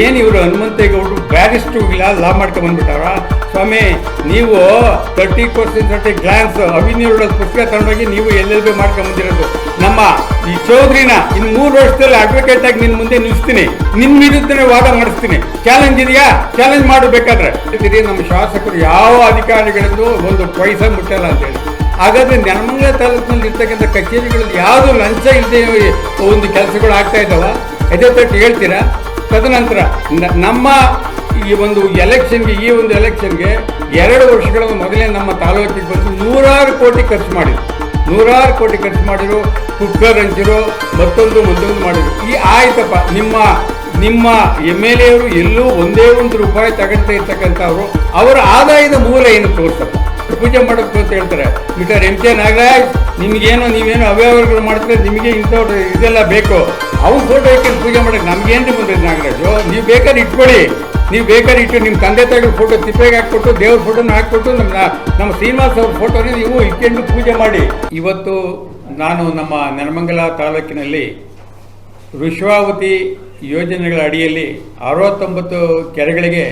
ಏನು ಇವರು ಹನುಮಂತೇಗೌಡರು ಬ್ಯಾರಿಸ್ಟ್ ಹೋಗಿಲ್ಲ ಲಾ ಮಾಡ್ಕೊಂಡು ಬಂದ್ಬಿಟ್ಟಾರ ಸ್ವಾಮಿ, ನೀವು ತರ್ಟಿ ಪರ್ಸೆಂಟ್ ತರ್ಟಿ ಗ್ಲಾನ್ಸ್ ಅವಿನ್ಯೂರ ಪುಸ್ತಕ ತಗೊಂಡೋಗಿ ನೀವು ಎಲ್ಲೆಲ್ಲಿ ಮಾಡ್ಕೊಂಡು ಬಂದಿರೋದು? ನಮ್ಮ ಈ ಚೌಧರಿನ ಇನ್ನು ಮೂರು ವರ್ಷದಲ್ಲಿ ಅಡ್ವೊಕೇಟ್ ಆಗಿ ನಿನ್ನ ಮುಂದೆ ನಿಲ್ಲಿಸ್ತೀನಿ ನಿಮ್ಮ ವಿರುದ್ಧನೇ ವಾದ ಮಾಡಿಸ್ತೀನಿ. ಚಾಲೆಂಜ್ ಇದೆಯಾ? ಚಾಲೆಂಜ್ ಮಾಡಬೇಕಾದ್ರೆ ನಮ್ಮ ಶಾಸಕರು ಯಾವ ಅಧಿಕಾರಿಗಳಿಂದ ಒಂದು ಪೈಸ ಮುಟ್ಟಲ್ಲ ಅಂತೇಳಿ ಹಾಗಾದ್ರೆ ನೆಲಮಂಗಲ ತಾಲೂಕಿನಲ್ಲಿ ಇರ್ತಕ್ಕಂಥ ಕಚೇರಿಗಳಲ್ಲಿ ಯಾವುದು ಲಂಚ ಇಲ್ಲದೆ ಒಂದು ಕೆಲಸಗಳು ಆಗ್ತಾ ಇದ್ದಾವ? ಅದೇ ತಟ್ಟು ಹೇಳ್ತೀರಾ? ತದನಂತರ ನಮ್ಮ ಈ ಒಂದು ಎಲೆಕ್ಷನ್ಗೆ ಈ ಒಂದು ಎಲೆಕ್ಷನ್ಗೆ ಎರಡು ವರ್ಷಗಳ ಮೊದಲೇ ನಮ್ಮ ತಾಲೂಕಿಗೆ ಬಂದು ನೂರಾರು ಕೋಟಿ ಖರ್ಚು ಮಾಡಿದ್ರು. ನೂರಾರು ಕೋಟಿ ಖರ್ಚು ಮಾಡಿರು ಕುಕ್ಕರ್ ಹಂಚಿರು ಮತ್ತೊಂದು ಮತ್ತೊಂದು ಮಾಡಿದ್ರು. ಈ ಆಯ್ತಪ್ಪ, ನಿಮ್ಮ ನಿಮ್ಮ ಎಂ ಎಲ್ ಎವರು ಎಲ್ಲೂ ಒಂದೇ ಒಂದು ರೂಪಾಯಿ ತಗೊಳ್ತಾ ಇರ್ತಕ್ಕಂಥವ್ರು, ಅವರ ಆದಾಯದ ಮೂಲ ಏನು ತೋರ್ಸಪ್ಪ? ಪೂಜೆ ಮಾಡಬೇಕು ಅಂತ ಹೇಳ್ತಾರೆ. ಮಿಸ್ಟರ್ ಎಂ ಕೆ ನಾಗರಾಜ್, ನಿಮ್ಗೇನು, ನೀವೇನು ಅವ್ಯವಹಾರಗಳು ಮಾಡ್ತಾರೆ? ನಿಮಗೆ ಇಂಥವ್ರು ಇದೆಲ್ಲ ಬೇಕು. ಅವ್ರು ಫೋಟೋ ಇಟ್ಟು ಪೂಜೆ ಮಾಡಕ್ಕೆ ನಮಗೇನು ಬಂದಿದೆ ನಾಗರಾಜು? ನೀವು ಬೇಕಾದ್ರೆ ಇಟ್ಕೊಳ್ಳಿ. ನೀವು ಬೇಕಾದ್ರೆ ಇಟ್ಟು ನಿಮ್ಮ ತಂದೆ ತಾಯಿಗಳ ಫೋಟೋ ತಿಪ್ಪೆಗೆ ಹಾಕ್ಕೊಟ್ಟು, ದೇವ್ರ ಫೋಟೋನ ಹಾಕ್ಕೊಟ್ಟು ನಮ್ಮ ನಮ್ಮ ಶ್ರೀನಿವಾಸ ಅವ್ರ ಫೋಟೋನ ನೀವು ಇಟ್ಕೊಂಡು ಪೂಜೆ ಮಾಡಿ. ಇವತ್ತು ನಾನು ನಮ್ಮ ನೆಲಮಂಗಲ ತಾಲೂಕಿನಲ್ಲಿ ವಿಶ್ವಾವತಿ ಯೋಜನೆಗಳ ಅಡಿಯಲ್ಲಿ ಅರವತ್ತೊಂಬತ್ತು ಕೆರೆಗಳಿಗೆ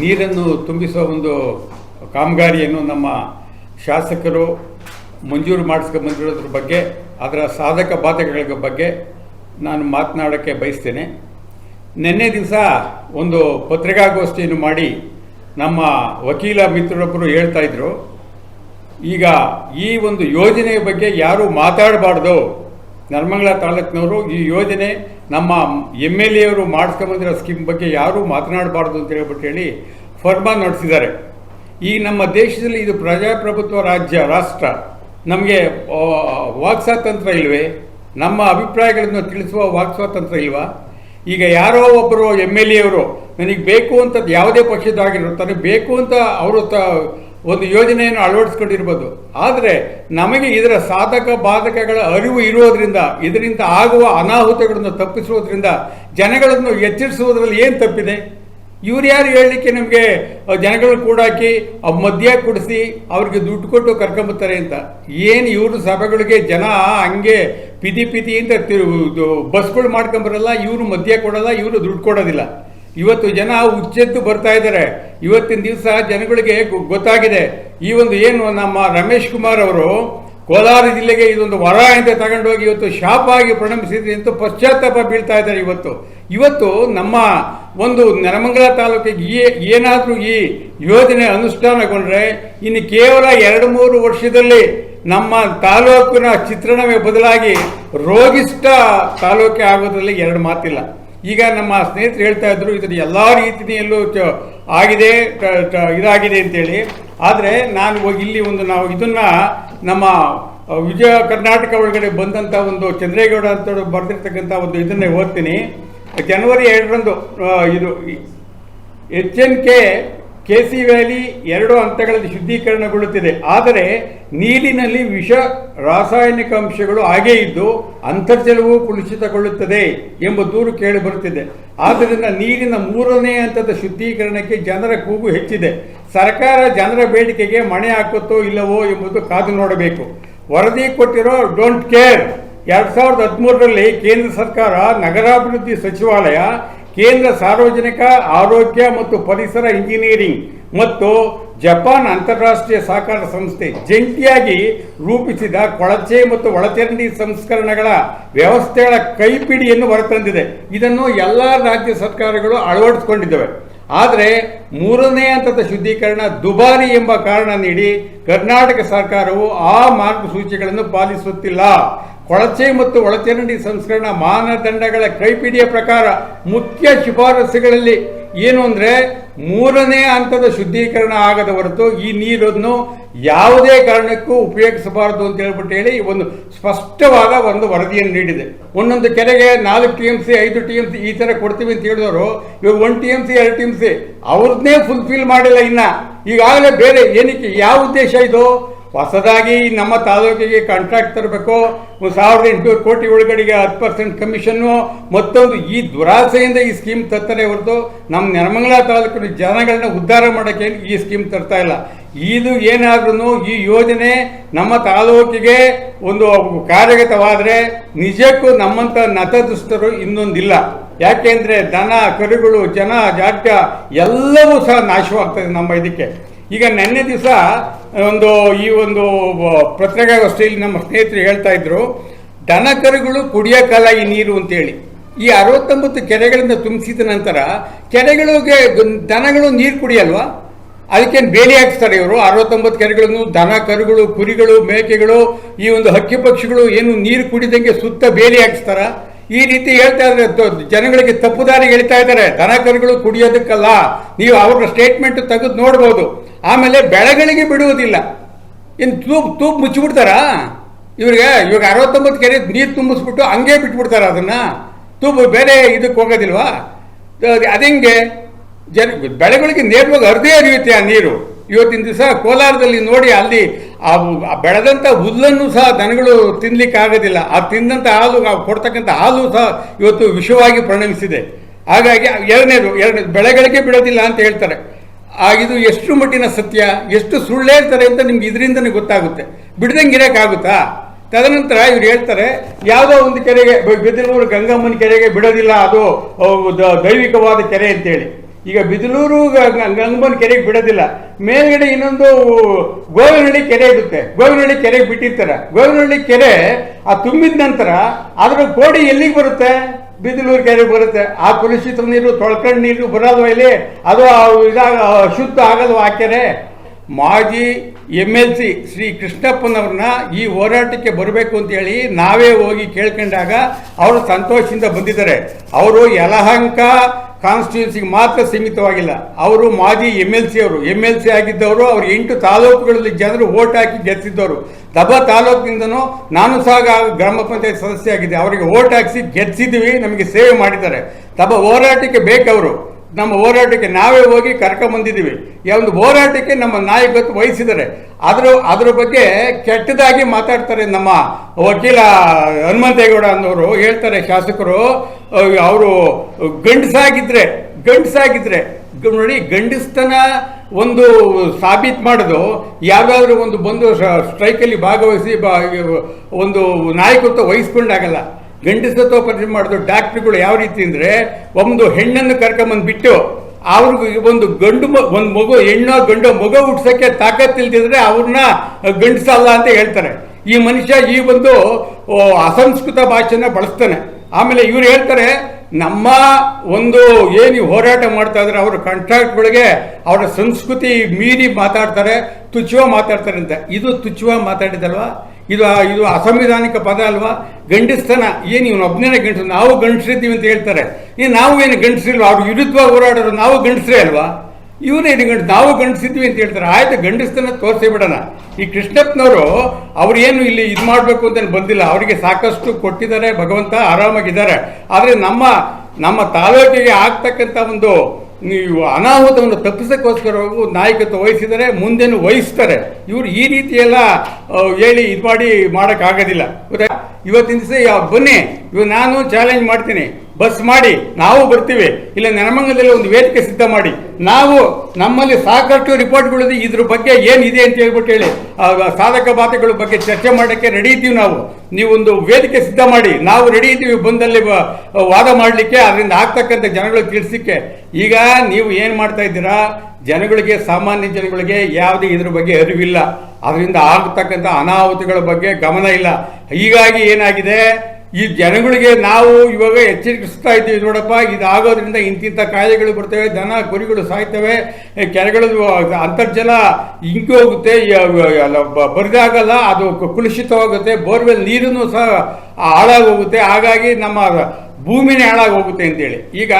ನೀರನ್ನು ತುಂಬಿಸುವ ಒಂದು ಕಾಮಗಾರಿಯನ್ನು ನಮ್ಮ ಶಾಸಕರು ಮಂಜೂರು ಮಾಡಿಸ್ಕೊಂಡು ಬಂದಿರೋದ್ರ ಬಗ್ಗೆ, ಅದರ ಸಾಧಕ ಬಾಧಕಗಳ ಬಗ್ಗೆ ನಾನು ಮಾತನಾಡೋಕ್ಕೆ ಬಯಸ್ತೇನೆ. ನಿನ್ನೆ ದಿವಸ ಒಂದು ಪತ್ರಿಕಾಗೋಷ್ಠಿಯನ್ನು ಮಾಡಿ ನಮ್ಮ ವಕೀಲ ಮಿತ್ರರೊಬ್ಬರು ಹೇಳ್ತಾ ಇದ್ರು, ಈಗ ಈ ಒಂದು ಯೋಜನೆಯ ಬಗ್ಗೆ ಯಾರೂ ಮಾತಾಡಬಾರ್ದು. ನರ್ಮಂಗ್ಲ ತಾಲೂಕಿನವರು ಈ ಯೋಜನೆ ನಮ್ಮ ಎಂ ಎಲ್ ಎ ಅವರು ಮಾಡಿಸ್ಕೊಂಬಂದಿರೋ ಸ್ಕೀಮ್ ಬಗ್ಗೆ ಯಾರೂ ಮಾತನಾಡಬಾರ್ದು ಅಂತ ಹೇಳ್ಬಿಟ್ಟು ಹೇಳಿ ಫರ್ಮಾನ್ ನಡೆಸಿದ್ದಾರೆ. ಈ ನಮ್ಮ ದೇಶದಲ್ಲಿ ಇದು ಪ್ರಜಾಪ್ರಭುತ್ವ ರಾಜ್ಯ, ರಾಷ್ಟ್ರ. ನಮಗೆ ವಾಕ್ ಸ್ವಾತಂತ್ರ್ಯ ಇಲ್ವೇ? ನಮ್ಮ ಅಭಿಪ್ರಾಯಗಳನ್ನು ತಿಳಿಸುವ ವಾಕ್ ಸ್ವಾತಂತ್ರ್ಯ ಇಲ್ವಾ? ಈಗ ಯಾರೋ ಒಬ್ಬರು ಎಂ ಎಲ್ ಎವರು ನನಗೆ ಬೇಕು ಅಂತ ಯಾವುದೇ ಪಕ್ಷದಾಗಿರುತ್ತಾರೆ ಬೇಕು ಅಂತ ಅವರು ತ, ಒಂದು ಯೋಜನೆಯನ್ನು ಅಳವಡಿಸ್ಕೊಂಡಿರ್ಬೋದು. ಆದರೆ, ನಮಗೆ ಇದರ ಸಾಧಕ ಬಾಧಕಗಳ ಅರಿವು ಇರೋದರಿಂದ, ಇದರಿಂದ ಆಗುವ ಅನಾಹುತಗಳನ್ನು ತಪ್ಪಿಸುವುದರಿಂದ, ಜನಗಳನ್ನು ಎಚ್ಚರಿಸುವುದರಲ್ಲಿ ಏನು ತಪ್ಪಿದೆ? ಇವ್ರು ಯಾರು ಹೇಳಲಿಕ್ಕೆ ನಮಗೆ ಜನಗಳು ಕೂಡಾಕಿ ಮದ್ಯ ಕುಡಿಸಿ ಅವ್ರಿಗೆ ದುಡ್ಡು ಕೊಟ್ಟು ಕರ್ಕೊಂಬತ್ತಾರೆ ಅಂತ. ಏನು ಇವರು ಸಭೆಗಳಿಗೆ ಜನ ಹಂಗೆ ಪಿತಿ ಪಿತಿ ಅಂತ ಬಸ್ಗಳು ಮಾಡ್ಕೊಂಬರಲ್ಲ, ಇವರು ಮದ್ಯ ಕೊಡಲ್ಲ, ಇವರು ದುಡ್ಡು ಕೊಡೋದಿಲ್ಲ. ಇವತ್ತು ಜನ ಉಚ್ಚೆತ್ತು ಬರ್ತಾ ಇದ್ದಾರೆ ಇವತ್ತಿನ ದಿವಸ ಜನಗಳಿಗೆ ಗೊತ್ತಾಗಿದೆ. ಈ ಒಂದು ಏನು ನಮ್ಮ ರಮೇಶ್ ಕುಮಾರ್ ಅವರು ಕೋಲಾರ ಜಿಲ್ಲೆಗೆ ಇದೊಂದು ವರ ಅಂತ ತಗೊಂಡೋಗಿ ಇವತ್ತು ಶಾಪ ಆಗಿ ಅಂತ ಪಶ್ಚಾತ್ತಾಪ ಬೀಳ್ತಾ ಇದ್ದಾರೆ ಇವತ್ತು. ಇವತ್ತು ನಮ್ಮ ಒಂದು ನೆಲಮಂಗಲ ತಾಲೂಕಿಗೆ ಏನಾದರೂ ಈ ಯೋಜನೆ ಅನುಷ್ಠಾನಗೊಂಡ್ರೆ ಇನ್ನು ಕೇವಲ ಎರಡು ಮೂರು ವರ್ಷದಲ್ಲಿ ನಮ್ಮ ತಾಲೂಕಿನ ಚಿತ್ರಣವೇ ಬದಲಾಗಿ ರೋಗಿಷ್ಟ ತಾಲೂಕೆ ಆಗೋದ್ರಲ್ಲಿ ಎರಡು ಮಾತಿಲ್ಲ. ಈಗ ನಮ್ಮ ಸ್ನೇಹಿತರು ಹೇಳ್ತಾ ಇದ್ರು ಇದರ ಎಲ್ಲ ರೀತಿಯಲ್ಲೂ ಆಗಿದೆ ಇದಾಗಿದೆ ಅಂತೇಳಿ. ಆದರೆ ನಾನು ಇಲ್ಲಿ ಒಂದು ನಾವು ಇದನ್ನ ನಮ್ಮ ವಿಜಯ ಕರ್ನಾಟಕ ಒಳಗಡೆ ಬಂದಂಥ ಒಂದು ಚಂದ್ರೇಗೌಡ ಅಂತ ಬರೆದಿರ್ತಕ್ಕಂಥ ಒಂದು ಇದನ್ನೇ ಓದ್ತೀನಿ. ಜನವರಿ ಎರಡರಂದು ಇದು H N K K C valley ಎರಡು ಹಂತಗಳಲ್ಲಿ ಶುದ್ಧೀಕರಣಗೊಳ್ಳುತ್ತಿದೆ. ಆದರೆ ನೀರಿನಲ್ಲಿ ವಿಷ ರಾಸಾಯನಿಕ ಅಂಶಗಳು ಹಾಗೇ ಇದ್ದು ಅಂತರ್ಜಲವೂ ಕುಲುಷಿತಗೊಳ್ಳುತ್ತದೆ ಎಂಬ ದೂರು ಕೇಳಿ ಬರುತ್ತಿದೆ. ಆದ್ದರಿಂದ ನೀರಿನ ಮೂರನೇ ಹಂತದ ಶುದ್ಧೀಕರಣಕ್ಕೆ ಜನರ ಕೂಗು ಹೆಚ್ಚಿದೆ. ಸರ್ಕಾರ ಜನರ ಬೇಡಿಕೆಗೆ ಮಣೆ ಹಾಕುತ್ತೋ ಇಲ್ಲವೋ ಎಂಬುದು ಕಾದು ನೋಡಬೇಕು. ವರದಿ ಕೊಟ್ಟಿರೋ ಡೋಂಟ್ ಕೇರ್ ಎರಡ್ ಸಾವಿರದ ಹದಿಮೂರರಲ್ಲಿ ಕೇಂದ್ರ ಸರ್ಕಾರ ನಗರಾಭಿವೃದ್ಧಿ ಸಚಿವಾಲಯ, ಕೇಂದ್ರ ಸಾರ್ವಜನಿಕ ಆರೋಗ್ಯ ಮತ್ತು ಪರಿಸರ ಇಂಜಿನಿಯರಿಂಗ್ ಮತ್ತು ಜಪಾನ್ ಅಂತಾರಾಷ್ಟ್ರೀಯ ಸಹಕಾರ ಸಂಸ್ಥೆ ಜಂಟಿಯಾಗಿ ರೂಪಿಸಿದ ಕೊಳಚೆ ಮತ್ತು ಒಳಚರಂಡಿ ಸಂಸ್ಕರಣೆಗಳ ವ್ಯವಸ್ಥೆಗಳ ಕೈಪಿಡಿಯನ್ನು ಹೊರತಂದಿದೆ. ಇದನ್ನು ಎಲ್ಲ ರಾಜ್ಯ ಸರ್ಕಾರಗಳು ಅಳವಡಿಸಿಕೊಂಡಿದ್ದಾವೆ. ಆದರೆ ಮೂರನೇ ಹಂತದ ಶುದ್ಧೀಕರಣ ದುಬಾರಿ ಎಂಬ ಕಾರಣ ನೀಡಿ ಕರ್ನಾಟಕ ಸರ್ಕಾರವು ಆ ಮಾರ್ಗಸೂಚಿಗಳನ್ನು ಪಾಲಿಸುತ್ತಿಲ್ಲ. ಕೊಳಚೆ ಮತ್ತು ಒಳಚರಂಡಿ ಸಂಸ್ಕರಣಾ ಮಾನದಂಡಗಳ ಕೈಪಿಡಿಯ ಪ್ರಕಾರ ಮುಖ್ಯ ಶಿಫಾರಸುಗಳಲ್ಲಿ ಏನು ಅಂದರೆ ಮೂರನೇ ಹಂತದ ಶುದ್ಧೀಕರಣ ಆಗದ ಹೊರತು ಈ ನೀರನ್ನು ಯಾವುದೇ ಕಾರಣಕ್ಕೂ ಉಪಯೋಗಿಸಬಾರದು ಅಂತ ಹೇಳ್ಬಿಟ್ಟು ಹೇಳಿ ಒಂದು ಸ್ಪಷ್ಟವಾದ ಒಂದು ವರದಿಯನ್ನು ನೀಡಿದೆ. ಒಂದೊಂದು ಕೆರೆಗೆ ನಾಲ್ಕು ಟಿ ಎಂ ಸಿ, ಐದು ಟಿ ಎಂ ಸಿ ಈ ಥರ ಕೊಡ್ತೀವಿ ಅಂತ ಹೇಳಿದವರು ಇವಾಗ ಒನ್ ಟಿ ಎಂ ಸಿ, ಎರಡು ಟಿ ಎಂ ಸಿ ಅವ್ರನ್ನೇ ಫುಲ್ಫಿಲ್ ಮಾಡಿಲ್ಲ ಇನ್ನ. ಈಗಾಗಲೇ ಬೇರೆ ಏನಕ್ಕೆ ಯಾವ ಉದ್ದೇಶ ಇದು? ಹೊಸದಾಗಿ ನಮ್ಮ ತಾಲೂಕಿಗೆ ಕಾಂಟ್ರಾಕ್ಟ್ ತರಬೇಕು. ಒಂದು ಸಾವಿರದ ಎಂಟುನೂರು ಕೋಟಿ ಒಳಗಡೆಗೆ ಹತ್ತು ಪರ್ಸೆಂಟ್ ಕಮಿಷನ್ನು ಮತ್ತೊಂದು ಈ ದುರಾಸೆಯಿಂದ ಈ ಸ್ಕೀಮ್ ತರ್ತಾರೆ ಹೊರತು ನಮ್ಮ ನೆರಮಂಗಲ ತಾಲೂಕಿನ ಜನಗಳನ್ನ ಉದ್ಧಾರ ಮಾಡೋಕ್ಕೆ ಈ ಸ್ಕೀಮ್ ತರ್ತಾ ಇಲ್ಲ. ಇದು ಏನಾದ್ರೂ ಈ ಯೋಜನೆ ನಮ್ಮ ತಾಲೂಕಿಗೆ ಒಂದು ಕಾರ್ಯಗತವಾದರೆ ನಿಜಕ್ಕೂ ನಮ್ಮಂಥ ನತದುಷ್ಟರು ಇನ್ನೊಂದಿಲ್ಲ. ಯಾಕೆಂದರೆ ದನ, ಕರುಗಳು, ಜನ, ಜಾತ್ಯ ಎಲ್ಲವೂ ಸಹ ನಾಶವಾಗ್ತದೆ ನಮ್ಮ ಇದಕ್ಕೆ. ಈಗ ನೆನ್ನೆ ದಿವಸ ಒಂದು, ಈ ಒಂದು ಪತ್ರಿಕಾಗೋಷ್ಠಿಯಲ್ಲಿ ನಮ್ಮ ಸ್ನೇಹಿತರು ಹೇಳ್ತಾ ಇದ್ರು ದನ ಕರುಗಳು ಕುಡಿಯೋಕ್ಕಲ್ಲ ಈ ನೀರು ಅಂತೇಳಿ. ಈ ಅರವತ್ತೊಂಬತ್ತು ಕೆರೆಗಳಿಂದ ತುಂಬಿಸಿದ ನಂತರ, ಕೆರೆಗಳಿಗೆ ದನಗಳು ನೀರು ಕುಡಿಯಲ್ವಾ? ಅದಕ್ಕೇನು ಬೇಲಿ ಹಾಕ್ಸ್ತಾರೆ ಇವರು? ಅರವತ್ತೊಂಬತ್ತು ಕೆರೆಗಳನ್ನು, ದನ, ಕರುಗಳು, ಕುರಿಗಳು, ಮೇಕೆಗಳು, ಈ ಒಂದು ಹಕ್ಕಿ ಪಕ್ಷಿಗಳು ಏನು ನೀರು ಕುಡಿದಂಗೆ ಸುತ್ತ ಬೇಲಿ ಹಾಕ್ಸ್ತಾರ? ಈ ರೀತಿ ಹೇಳ್ತಾ ಇದ್ರೆ ಜನಗಳಿಗೆ ತಪ್ಪು ದಾರಿ ಹೇಳ್ತಾ ಇದ್ದಾರೆ. ದನ ಕರುಗಳು ಕುಡಿಯೋದಕ್ಕಲ್ಲ. ನೀವು ಅವರ ಸ್ಟೇಟ್ಮೆಂಟ್ ತೆಗೆದು ನೋಡ್ಬೋದು. ಆಮೇಲೆ ಬೆಳೆಗಳಿಗೆ ಬಿಡುವುದಿಲ್ಲ. ಇನ್ನು ತೂಬ್ ತೂಬ್ ಮುಚ್ಚಿಬಿಡ್ತಾರಾ? ಇವ್ರಿಗೆ ಇವಾಗ ಅರವತ್ತೊಂಬತ್ತು ಕೆರೆ ನೀರು ತುಂಬಿಸ್ಬಿಟ್ಟು ಹಂಗೆ ಬಿಟ್ಬಿಡ್ತಾರ ಅದನ್ನ? ತೂಬು ಬೇರೆ ಇದಕ್ಕೆ ಹೋಗೋದಿಲ್ವಾ? ಅದು ಜನ, ಬೆಳೆಗಳಿಗೆ ನೇರವಾಗಿ ಅರ್ಧೇ ಹರಿಯುತ್ತೆ ಆ ನೀರು. ಇವತ್ತಿನ ದಿವಸ ಕೋಲಾರದಲ್ಲಿ ನೋಡಿ ಅಲ್ಲಿ ಆ ಬೆಳೆದಂಥ ಹುಲ್ಲನ್ನು ಸಹ ದನಗಳು ತಿನ್ನಲಿಕ್ಕೆ ಆಗೋದಿಲ್ಲ. ಆ ತಿಂದಂಥ ಹಾಲು ಕೊಡ್ತಕ್ಕಂಥ ಹಾಲು ಸಹ ಇವತ್ತು ವಿಷವಾಗಿ ಪರಿಣಮಿಸಿದೆ. ಹಾಗಾಗಿ ಎರಡನೇದು ಎರಡನೇ ಬೆಳೆಗಳಿಗೆ ಬಿಡೋದಿಲ್ಲ ಅಂತ ಹೇಳ್ತಾರೆ. ಆಗಿದು ಎಷ್ಟು ಮಟ್ಟಿನ ಸತ್ಯ, ಎಷ್ಟು ಸುಳ್ಳು ಹೇಳ್ತಾರೆ ಅಂತ ನಿಮ್ಗೆ ಇದರಿಂದನೇ ಗೊತ್ತಾಗುತ್ತೆ. ಬಿಡ್ದಂಗೆ ಇರೋಕ್ಕಾಗುತ್ತಾ? ತದನಂತರ ಇವ್ರು ಹೇಳ್ತಾರೆ, ಯಾವುದೋ ಒಂದು ಕೆರೆಗೆ ಬಿದ್ದಿರೋರು ಗಂಗಮ್ಮನ ಕೆರೆಗೆ ಬಿಡೋದಿಲ್ಲ, ಅದು ದೈವಿಕವಾದ ಕೆರೆ ಅಂತೇಳಿ. ಈಗ ಬಿದಲೂರು ಗಂಗಮ್ಮನ ಕೆರೆಗೆ ಬಿಡೋದಿಲ್ಲ. ಮೇಲ್ಗಡೆ ಇನ್ನೊಂದು ಗೋವಿನಹಳ್ಳಿ ಕೆರೆ ಇರುತ್ತೆ. ಗೋವಿನಹಳ್ಳಿ ಕೆರೆಗೆ ಬಿಟ್ಟಿರ್ತಾರೆ. ಗೋವಿನಹಳ್ಳಿ ಕೆರೆ ಆ ತುಂಬಿದ ನಂತರ ಅದರ ಕೋಡಿ ಎಲ್ಲಿಗೆ ಬರುತ್ತೆ? ಬಿದಲೂರು ಕೆರೆಗೆ ಬರುತ್ತೆ. ಆ ಕುಲುಷಿತ ನೀರು, ತೊಳ್ಕೊಂಡು ನೀರು ಬರೋದು ಇಲ್ಲಿ ಅದು ಇದಾಗ ಶುದ್ಧ ಆಗಲ್ವ ಆ ಕೆರೆ. ಮಾಜಿ ಎಂ ಎಲ್ ಸಿ ಶ್ರೀ ಕೃಷ್ಣಪ್ಪನವ್ರನ್ನ ಈ ಹೋರಾಟಕ್ಕೆ ಬರಬೇಕು ಅಂತೇಳಿ ನಾವೇ ಹೋಗಿ ಕೇಳ್ಕೊಂಡಾಗ ಅವರು ಸಂತೋಷದಿಂದ ಬಂದಿದ್ದಾರೆ. ಅವರು ಯಲಹಂಕ ಕಾನ್ಸ್ಟಿಟ್ಯೂನ್ಸಿಗೆ ಮಾತ್ರ ಸೀಮಿತವಾಗಿಲ್ಲ. ಅವರು ಮಾಜಿ ಎಂ ಎಲ್ ಸಿ ಅವರು ಎಂ ಎಲ್ ಸಿ ಆಗಿದ್ದವರು, ಅವರು ಎಂಟು ತಾಲೂಕುಗಳಲ್ಲಿ ಜನರು ಓಟ್ ಹಾಕಿ ಗೆದ್ದಿದ್ದವರು. ದಬ ತಾಲೂಕಿನಿಂದನೂ ನಾನು ಸಹ ಗ್ರಾಮ ಪಂಚಾಯತ್ ಸದಸ್ಯ ಆಗಿದ್ದೆ ಅವರಿಗೆ ಓಟ್ ಹಾಕಿಸಿ ಗೆದ್ದಿದ್ದೀವಿ ನಮಗೆ ಸೇವೆ ಮಾಡಿದ್ದಾರೆ. ದಬ ಹೋರಾಟಕ್ಕೆ ಬೇಕವರು. ನಮ್ಮ ಹೋರಾಟಕ್ಕೆ ನಾವೇ ಹೋಗಿ ಕರ್ಕೊಂಬಂದಿದ್ದೀವಿ ಈ ಒಂದು ಹೋರಾಟಕ್ಕೆ ನಮ್ಮ ನಾಯಕತ್ವ ವಹಿಸಿದ್ದಾರೆ. ಅದರ ಅದ್ರ ಬಗ್ಗೆ ಕೆಟ್ಟದಾಗಿ ಮಾತಾಡ್ತಾರೆ ನಮ್ಮ ವಕೀಲ ಹನುಮಂತೇಗೌಡ ಅನ್ನೋರು ಹೇಳ್ತಾರೆ ಶಾಸಕರು ಅವರು ಗಂಡಸಾಗಿದ್ರೆ ಗಂಡಸಾಗಿದ್ರೆ ನೋಡಿ ಗಂಡಸ್ತನ ಒಂದು ಸಾಬೀತು ಮಾಡೋದು, ಯಾವುದಾದ್ರೂ ಒಂದು ಬಂದು ಸ್ಟ್ರೈಕಲ್ಲಿ ಭಾಗವಹಿಸಿ ಬಾ, ಒಂದು ನಾಯಕತ್ವ ವಹಿಸ್ಕೊಂಡಾಗಲ್ಲ. ಗಂಡಸತ್ವ ಪರಿಚಯ ಮಾಡಿದ್ರು ಡಾಕ್ಟ್ರುಗಳು ಯಾವ ರೀತಿ ಅಂದರೆ ಒಂದು ಹೆಣ್ಣನ್ನು ಕರ್ಕೊಂಬಂದು ಬಿಟ್ಟು ಅವ್ರಿಗೆ ಒಂದು ಗಂಡು ಒಂದು ಮಗು, ಹೆಣ್ಣೋ ಗಂಡು ಮಗು ಹುಟ್ಸೋಕ್ಕೆ ತಾಕತ್ತಿಲ್ದಿದ್ರೆ ಅವ್ರನ್ನ ಗಂಡಸಲ್ಲ ಅಂತ ಹೇಳ್ತಾರೆ. ಈ ಮನುಷ್ಯ ಈ ಒಂದು ಅಸಂಸ್ಕೃತ ಭಾಷೆನ ಬಳಸ್ತಾನೆ. ಆಮೇಲೆ ಇವ್ರು ಹೇಳ್ತಾರೆ, ನಮ್ಮ ಒಂದು ಏನು ಹೋರಾಟ ಮಾಡ್ತಾ ಇದ್ರೆ, ಅವರ ಕಾಂಟ್ರಾಕ್ಟ್ಗಳಿಗೆ ಅವರ ಸಂಸ್ಕೃತಿ ಮೀರಿ ಮಾತಾಡ್ತಾರೆ, ತುಚ್ಛವಾಗಿ ಮಾತಾಡ್ತಾರೆ ಅಂತ ಇದು ತುಚ್ಛವಾಗಿ ಮಾತಾಡಿದಲ್ವಾ ಇದು ಇದು ಅಸಂವಿಧಾನಿಕ ಪದ ಅಲ್ವಾ? ಗಂಡಸ್ತನ, ಏನು ಇವನು ಒಬ್ಬನೇ ಗಂಡಸ ನಾವು ಗಂಡಸರಿದ್ದೀವಿ ಅಂತ ಹೇಳ್ತಾರೆ. ಏನು ನಾವು ಏನು ಗಂಡಸರಿಲ್ವಾ? ಅವ್ರ ವಿರುದ್ಧವಾಗಿ ಹೋರಾಡೋರು ನಾವು ಗಂಡಸ್ರೇ ಅಲ್ವಾ? ಇವನೇನು ಗಂಡ ನಾವು ಗಂಡಸಿದ್ವಿ ಅಂತ ಹೇಳ್ತಾರೆ. ಆಯ್ತು ಗಂಡಸ್ತನ ತೋರಿಸಿ ಬಿಡೋಣ. ಈ ಕೃಷ್ಣಪ್ಪನವರು ಅವ್ರು ಏನು ಇಲ್ಲಿ ಇದು ಮಾಡಬೇಕು ಅಂತ ಬಂದಿಲ್ಲ. ಅವರಿಗೆ ಸಾಕಷ್ಟು ಕೊಟ್ಟಿದ್ದಾರೆ, ಭಗವಂತ ಆರಾಮಾಗಿದ್ದಾರೆ. ಆದರೆ ನಮ್ಮ ನಮ್ಮ ತಾಲೂಕಿಗೆ ಆಗ್ತಕ್ಕಂಥ ಒಂದು ನೀವು ಅನಾಹುತವನ್ನು ತಪ್ಪಿಸೋಕ್ಕೋಸ್ಕರ ನಾಯಕತ್ವ ವಹಿಸಿದರೆ, ಮುಂದೆನೂ ವಹಿಸ್ತಾರೆ. ಇವರು ಈ ರೀತಿಯೆಲ್ಲ ಹೇಳಿ ಇದು ಮಾಡಿ ಮಾಡೋಕ್ಕಾಗೋದಿಲ್ಲ? ಇವತ್ತಿನ ದಿವಸ ಬನ್ನಿ. ಇವಾಗ ನಾನು ಚಾಲೆಂಜ್ ಮಾಡ್ತೀನಿ. ಬಸ್ ಮಾಡಿ ನಾವು ಬರ್ತೀವಿ. ಇಲ್ಲ ನೆನಮಂಗಲದಲ್ಲಿ ಒಂದು ವೇದಿಕೆ ಸಿದ್ಧ ಮಾಡಿ. ನಾವು ನಮ್ಮಲ್ಲಿ ಸಾಕಷ್ಟು ರಿಪೋರ್ಟ್ಗಳಿದೆ. ಇದ್ರ ಬಗ್ಗೆ ಏನಿದೆ ಅಂತ ಹೇಳ್ಬಿಟ್ಟು ಹೇಳಿ. ಸಾಧಕ ಬಾಧಕಗಳ ಬಗ್ಗೆ ಚರ್ಚೆ ಮಾಡೋಕ್ಕೆ ರೆಡಿ ಇದ್ದೀವಿ ನಾವು. ನೀವೊಂದು ವೇದಿಕೆ ಸಿದ್ಧ ಮಾಡಿ. ನಾವು ರೆಡಿ ಇದ್ದೀವಿ ಬಂದಲ್ಲಿ ವಾದ ಮಾಡಲಿಕ್ಕೆ. ಅದರಿಂದ ಆಗ್ತಕ್ಕಂಥ ಜನಗಳು ತಿಳಿಸಲಿಕ್ಕೆ. ಈಗ ನೀವು ಏನು ಮಾಡ್ತಾ ಇದ್ದೀರಾ? ಜನಗಳಿಗೆ, ಸಾಮಾನ್ಯ ಜನಗಳಿಗೆ ಯಾವುದೇ ಇದ್ರ ಬಗ್ಗೆ ಅರಿವಿಲ್ಲ. ಅದರಿಂದ ಆಗ್ತಕ್ಕಂಥ ಅನಾಹುತಗಳ ಬಗ್ಗೆ ಗಮನ ಇಲ್ಲ. ಹೀಗಾಗಿ ಏನಾಗಿದೆ? ಈ ಜನಗಳಿಗೆ ನಾವು ಇವಾಗ ಎಚ್ಚರಿಸ್ತಾ ಇದ್ದೀವಿ ನೋಡಪ್ಪ, ಇದಾಗೋದ್ರಿಂದ ಇಂತಿಂಥ ಕಾಯಿಲೆಗಳು ಬರ್ತವೆ, ದನ, ಕುರಿಗಳು ಸಾಯ್ತವೆ ಕೆರೆಗಳು ಅಂತರ್ಜಲ ಹೋಗುತ್ತೆ ಬರಿದಾಗಲ್ಲ, ಅದು ಕುಲುಷಿತವಾಗುತ್ತೆ, ಬೋರ್ವೆಲ್ ನೀರನ್ನು ಸಹ ಹಾಳಾಗಿ ಹೋಗುತ್ತೆ ಹಾಗಾಗಿ ನಮ್ಮ ಭೂಮಿನೇ ಹಾಳಾಗಿ ಹೋಗುತ್ತೆ ಅಂತೇಳಿ. ಈಗ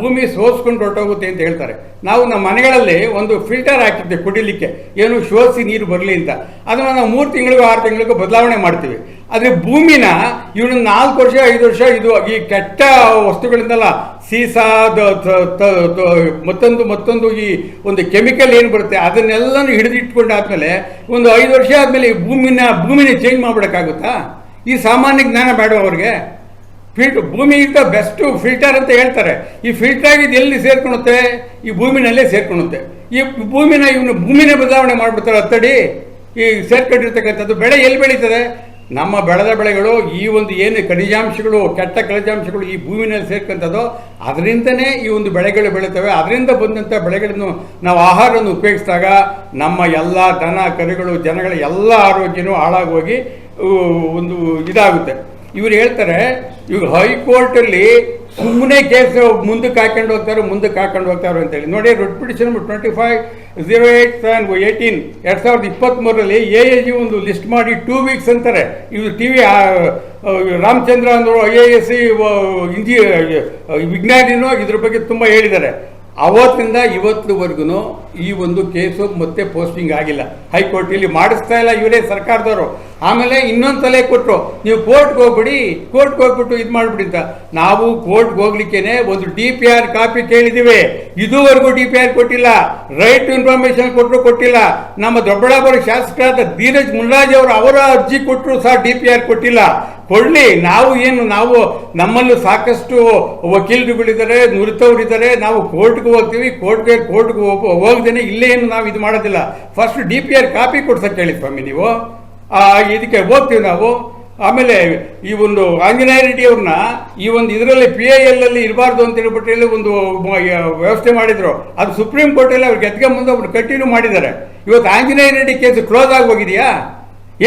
ಭೂಮಿ ಸೋಸ್ಕೊಂಡು ಹೊರಟೋಗುತ್ತೆ ಅಂತ ಹೇಳ್ತಾರೆ. ನಾವು ನಮ್ಮ ಮನೆಗಳಲ್ಲಿ ಒಂದು ಫಿಲ್ಟರ್ ಹಾಕಿದ್ದೆ ಕುಡಿಲಿಕ್ಕೆ. ಏನು ಶೋಧಿಸಿ ನೀರು ಬರಲಿ ಅಂತ. ಅದನ್ನು ನಾವು ಮೂರು ತಿಂಗಳಿಗೂ ಆರು ತಿಂಗಳಿಗೂ ಬದಲಾವಣೆ ಮಾಡ್ತೀವಿ. ಆದರೆ ಭೂಮಿನ ಇವನು ನಾಲ್ಕು ವರ್ಷ, ಐದು ವರ್ಷ ಇದು ಈ ಕೆಟ್ಟ ವಸ್ತುಗಳಿಂದಲ್ಲ ತ- ಮತ್ತೊಂದು ಮತ್ತೊಂದು ಈ ಒಂದು ಕೆಮಿಕಲ್ ಏನು ಬರುತ್ತೆ, ಅದನ್ನೆಲ್ಲನೂ ಹಿಡಿದಿಟ್ಕೊಂಡಾದ್ಮೇಲೆ ಒಂದು ಐದು ವರ್ಷ ಆದಮೇಲೆ ಈ ಭೂಮಿನ ಭೂಮಿನ ಚೇಂಜ್ ಮಾಡಬೇಕಾಗುತ್ತಾ ಈ ಸಾಮಾನ್ಯ ಜ್ಞಾನ ಬೇಡ ಅವ್ರಿಗೆ? ಫಿಲ್ಟ್ ಭೂಮಿ ಇದ್ದ ಬೆಸ್ಟ್ ಫಿಲ್ಟರ್ ಅಂತ ಹೇಳ್ತಾರೆ. ಈ ಫಿಲ್ಟರ್ ಆಗಿದ್ದು ಎಲ್ಲಿ ಸೇರ್ಕೊಳುತ್ತೆ ಈ ಭೂಮಿನಲ್ಲೇ ಸೇರ್ಕೊಳುತ್ತೆ ಈ ಭೂಮಿನ ಇವನು ಭೂಮಿನೇ ಬದಲಾವಣೆ ಮಾಡಿಬಿಡ್ತಾರೆ ಹತ್ತಡಿ ಈ ಸೇರ್ಕೊಂಡಿರ್ತಕ್ಕಂಥದ್ದು ಬೆಳೆ ಎಲ್ಲಿ ಬೆಳೀತದೆ? ನಮ್ಮ ಬೆಳೆದ ಬೆಳೆಗಳು, ಈ ಒಂದು ಏನು ಖನಿಜಾಂಶಗಳು, ಕೆಟ್ಟ ಖನಿಜಾಂಶಗಳು ಈ ಭೂಮಿನಲ್ಲಿ ಸೇರ್ಕೊಂಥದ್ದು ಅದರಿಂದನೇ ಈ ಒಂದು ಬೆಳೆಗಳು ಬೆಳೀತವೆ. ಅದರಿಂದ ಬಂದಂಥ ಬೆಳೆಗಳನ್ನು ನಾವು ಆಹಾರವನ್ನು ಉಪಯೋಗಿಸಿದಾಗ ನಮ್ಮ ಎಲ್ಲ ದನ, ಕರುಗಳು, ಜನಗಳ ಎಲ್ಲ ಆರೋಗ್ಯನೂ ಹಾಳಾಗೋಗಿ ಒಂದು ಇದಾಗುತ್ತೆ. ಇವ್ರು ಹೇಳ್ತಾರೆ ಇವಾಗ ಹೈಕೋರ್ಟಲ್ಲಿ ಸುಮ್ಮನೆ ಕೇಸ್ ಮುಂದಕ್ಕೆ ಹಾಕೊಂಡು ಹೋಗ್ತಾರೆ ಮುಂದಕ್ಕೆ ಹಾಕೊಂಡು ಹೋಗ್ತಾರೆ ಅಂತೇಳಿ ನೋಡಿ writ petition twenty five zero eight seven eighteen ಎರಡು ಸಾವಿರದ ಇಪ್ಪತ್ತ್ಮೂರರಲ್ಲಿ ಎ ಎ ಜಿ ಒಂದು ಲಿಸ್ಟ್ ಮಾಡಿ ಟೂ ವೀಕ್ಸ್ ಅಂತಾರೆ. ಇವರು ಟಿ ವಿ ರಾಮಚಂದ್ರ ಅಂದರು ಐ ಎ ಎಸ್ ಸಿ ಇಂಜಿ ವಿಜ್ಞಾನಿನೂ ಇದ್ರ ಬಗ್ಗೆ ತುಂಬ ಹೇಳಿದ್ದಾರೆ. ಅವತ್ತಿಂದ ಇವತ್ತಿನವರೆಗೂ ಈ ಒಂದು ಕೇಸು ಮತ್ತೆ ಪೋಸ್ಟಿಂಗ್ ಆಗಿಲ್ಲ. ಹೈಕೋರ್ಟ್ ಇಲ್ಲಿ ಮಾಡಿಸ್ತಾ ಇಲ್ಲ ಇವರೇ ಸರ್ಕಾರದವರು. ಆಮೇಲೆ ಇನ್ನೊಂದು ತಲೆ ಕೊಟ್ಟರು ನೀವು ಕೋರ್ಟ್ಗೆ ಹೋಗ್ಬಿಡಿ, ಕೋರ್ಟ್ಗೆ ಹೋಗ್ಬಿಟ್ಟು ಇದು ಮಾಡಿಬಿಡಿ ಅಂತ. ನಾವು ಕೋರ್ಟ್ಗೆ ಹೋಗ್ಲಿಕ್ಕೇನೆ ಒಂದು ಡಿ ಪಿ ಆರ್ ಕಾಪಿ ಕೇಳಿದ್ದೀವಿ. ಇದುವರೆಗೂ ಡಿ ಪಿ ಆರ್ ಕೊಟ್ಟಿಲ್ಲ. ರೈಟ್ ಟು ಇನ್ಫಾರ್ಮೇಶನ್ ಕೊಟ್ಟರು ಕೊಟ್ಟಿಲ್ಲ. ನಮ್ಮ ದೊಡ್ಡಬಳ್ಳಾಪುರ ಶಾಸಕರಾದ ಧೀರಜ್ ಮುನ್ರಾಜ್ ಅವರು ಅವರ ಅರ್ಜಿ ಕೊಟ್ಟರು ಸಹ ಡಿ ಪಿ ಆರ್ ಕೊಟ್ಟಿಲ್ಲ. ಕೊಡ್ಲಿ ನಾವು ಏನು, ನಾವು ನಮ್ಮಲ್ಲೂ ಸಾಕಷ್ಟು ವಕೀಲರುಗಳಿದ್ದಾರೆ ನುರಿತವರಿದ್ದಾರೆ ನಾವು ಕೋರ್ಟ್ಗೆ ಹೋಗ್ತೀವಿ, ಕೋರ್ಟ್ಗೆ ಕೋರ್ಟ್ಗೆ ಹೋಗ್ದೇನೆ ಇಲ್ಲೇ ಏನು ನಾವು ಇದು ಮಾಡೋದಿಲ್ಲ. First D P R copy ಕೊಡ್ಸಕ್ಕೆ ಹೇಳಿ ಸ್ವಾಮಿ ನೀವು. ಇದಕ್ಕೆ ಹೋಗ್ತೀವಿ ನಾವು. ಆಮೇಲೆ ಈ ಒಂದು ಆಂಜನೇಯ ರೆಡ್ಡಿ ಈ ಒಂದು ಇದರಲ್ಲಿ ಪಿ ಐ ಎಲ್ ಅಲ್ಲಿ ಇರಬಾರ್ದು ಅಂತ ಹೇಳ್ಬಿಟ್ಟು ಹೇಳಿ ಒಂದು ವ್ಯವಸ್ಥೆ ಮಾಡಿದ್ರು. ಅದು ಸುಪ್ರೀಂ ಕೋರ್ಟಲ್ಲಿ ಅವ್ರು ಗೆದ್ಕೊಂಬಂದು ಅವ್ರು ಕಂಟಿನ್ಯೂ ಮಾಡಿದ್ದಾರೆ. ಇವತ್ತು ಆಂಜನೇಯ ರೆಡ್ಡಿ ಕೇಸ್ ಕ್ಲೋಸ್ ಆಗಿ ಹೋಗಿದೆಯಾ?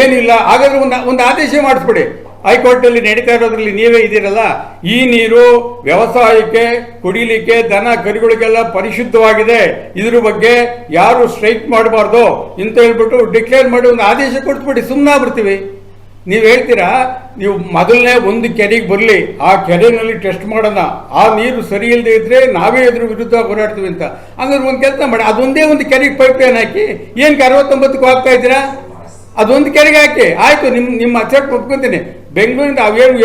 ಏನಿಲ್ಲ. ಹಾಗಾದ್ರೆ ಒಂದು ಒಂದು ಆದೇಶ ಮಾಡಿಸ್ಬಿಡಿ. ಹೈಕೋರ್ಟಲ್ಲಿ ನಡೀತಾ ಇರೋದ್ರಲ್ಲಿ ನೀವೇ ಇದ್ದೀರಲ್ಲ, ಈ ನೀರು ವ್ಯವಸಾಯಕ್ಕೆ, ಕುಡಿಲಿಕ್ಕೆ, ದನ ಕರುಗಳಿಗೆಲ್ಲ ಪರಿಶುದ್ಧವಾಗಿದೆ. ಇದ್ರ ಬಗ್ಗೆ ಯಾರು ಸ್ಟ್ರೈಕ್ ಮಾಡಬಾರ್ದು ಅಂತ ಹೇಳ್ಬಿಟ್ಟು ಡಿಕ್ಲೇರ್ ಮಾಡಿ ಒಂದು ಆದೇಶ ಕೊಟ್ಬಿಡಿ ಸುಮ್ಮನೆ ಬರ್ತೀವಿ ನೀವು ಹೇಳ್ತೀರಾ, ನೀವು ಮೊದಲನೇ ಒಂದು ಕೆರೆಗೆ ಬರಲಿ, ಆ ಕೆರೆನಲ್ಲಿ ಟೆಸ್ಟ್ ಮಾಡೋಣ. ಆ ನೀರು ಸರಿ ಇಲ್ಲದೆ ಇದ್ರೆ ನಾವೇ ಇದ್ರ ವಿರುದ್ಧ ಹೋರಾಡ್ತೀವಿ ಅಂತ. ಹಂಗಾದ್ರೆ ಒಂದು ಕೆಲಸ ಮಾಡಿ, ಅದೊಂದೇ ಒಂದು ಕೆರೆಗೆ ಪೈಪ್ ಲೈನ್ ಹಾಕಿ ಏನಕ್ಕೆ ಅರವತ್ತೊಂಬತ್ತಕ್ಕೂ ಹಾಕ್ತಾ ಇದ್ದೀರಾ? ಅದೊಂದು ಕೆರೆಗೆ ಹಾಕಿ. ಆಯ್ತು ನಿಮ್ಮ ನಿಮ್ಮ ಅಚ್ಚಟ್ ಒಪ್ಕೊಂತೀನಿ. ಬೆಂಗಳೂರಿಂದ ಅವೇನು